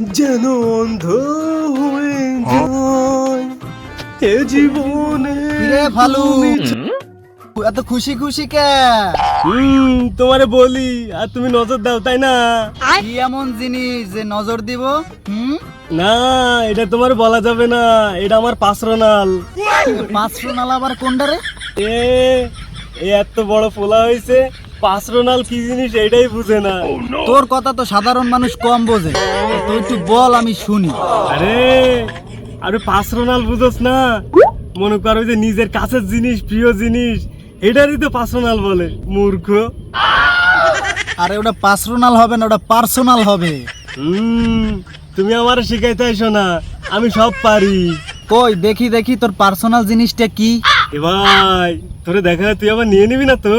যেন অন্ধ হয়ে যায়। এ জীবনে কিরে ফালু? এত খুশি খুশি কে? হুম তোমারে বলি আর তুমি নজর দাও তাই না? কি এমন জিনিস যে নজর দিব? হুম? না এটা তোমার বলা যাবে না এটা আমার পার্সোনাল পাঁচশো নাল আবার কোনটা রে? এ এ এত বড় ফোলা হয়েছে পার্সোনাল কি জিনিস এটাই বুঝে না। তোর কথা তো সাধারণ মানুষ কম বোঝে। তুই একটু বল আমি শুনি। আরে আরে পার্সোনাল বুঝোস না। মনে করো যে নিজের কাছের জিনিস প্রিয় জিনিস এটারই তো পার্সোনাল বলে মূর্খ। আরে ওটা পার্সোনাল হবে না ওটা পার্সোনাল হবে। হুম তুমি আমার শিখাইতে আইসো না আমি সব পারি। কই দেখি দেখি তোর পার্সোনাল জিনিসটা কি? এ ভাই তোরে দেখা তুই আবার নিয়ে নিবি না তো?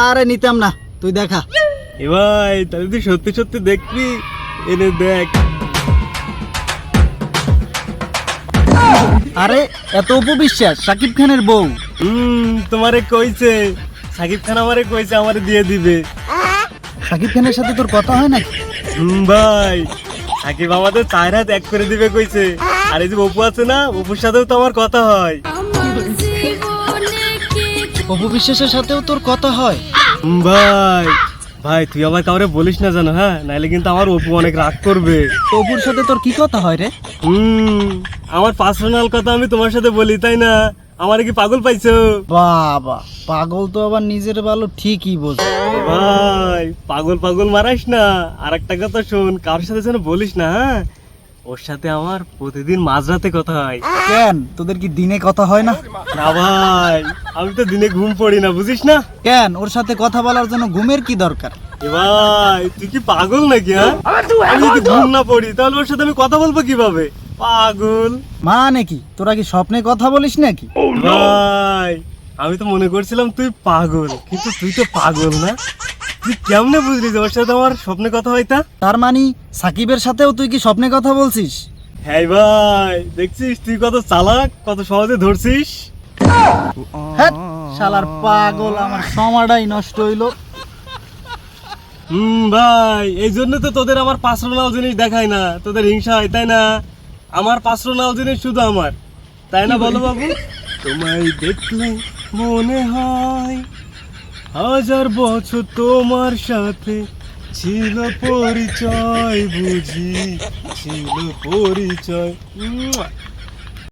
আরে নিতাম না তুই দেখা। এ ভাই তাহলে তুই সত্যি সত্যি দেখবি এনে দেখ। আরে এত উপবিশ্বাস সাকিব খানের বউ। হুম তোমারে কইছে সাকিব খান আমারে কইছে আমারে দিয়ে দিবে। সাকিব খানের সাথে তোর কথা হয় নাকি? হুম ভাই সাকিব আমাদের চার হাত এক করে দিবে কইছে। আর এই যে অপু আছে না অপুর সাথেও তো আমার কথা হয়। অপু বিশ্বাসের সাথেও তোর কথা হয়? ভাই ভাই তুই আবার কাউরে বলিস না জানো হ্যাঁ? নাইলে কিন্তু আমার অপু অনেক রাগ করবে। অপুর সাথে তোর কি কথা হয় রে? হুম আমার পার্সোনাল কথা আমি তোমার সাথে বলি তাই না? আমার কি পাগল পাইছো? বাবা পাগল তো আবার নিজের ভালো ঠিকই বোঝে। ভাই পাগল পাগল মারাইস না। আর একটা কথা শোন কারোর সাথে যেন বলিস না হ্যাঁ? ওর সাথে আমার প্রতিদিন মাঝরাতে কথা হয়। কেন? তোদের কি দিনে কথা হয় না? না ভাই আমি তো দিনে ঘুম পড়ি না বুঝিস না? কেন? ওর সাথে কথা বলার জন্য ঘুমের কি দরকার? এ ভাই তুই কি পাগল নাকি হ্যাঁ? আমি যদি ঘুম না পড়ি তাহলে ওর সাথে আমি কথা বলব কীভাবে? পাগল। মানে কি? তোরা কি স্বপ্নে কথা বলিস নাকি? ভাই আমি তো মনে করছিলাম তুই পাগল কিন্তু তুই তো পাগল না। তুই কেমনে বুঝলি যে ওর সাথে আমার স্বপ্নে কথা হয় তা? তার মানে সাকিবের সাথেও তুই কি স্বপ্নে কথা বলছিস? হ্যাঁ ভাই দেখছিস তুই কত চালাক কত সহজে ধরছিস? হ্যাট, শালার পাগল আমার সময়টাই নষ্ট হইল। হুম ভাই এই জন্য তো তোদের আমার পার্সোনাল জিনিস দেখায় না। তোদের হিংসা হয় তাই না? আমার পার্সোনাল জিনিস শুধু আমার। তাই না বলো বাবু? তোমায় দেখলে মনে হয় হাজার বছর তোমার সাথে ছিল পরিচয় বুঝি ছিল পরিচয়।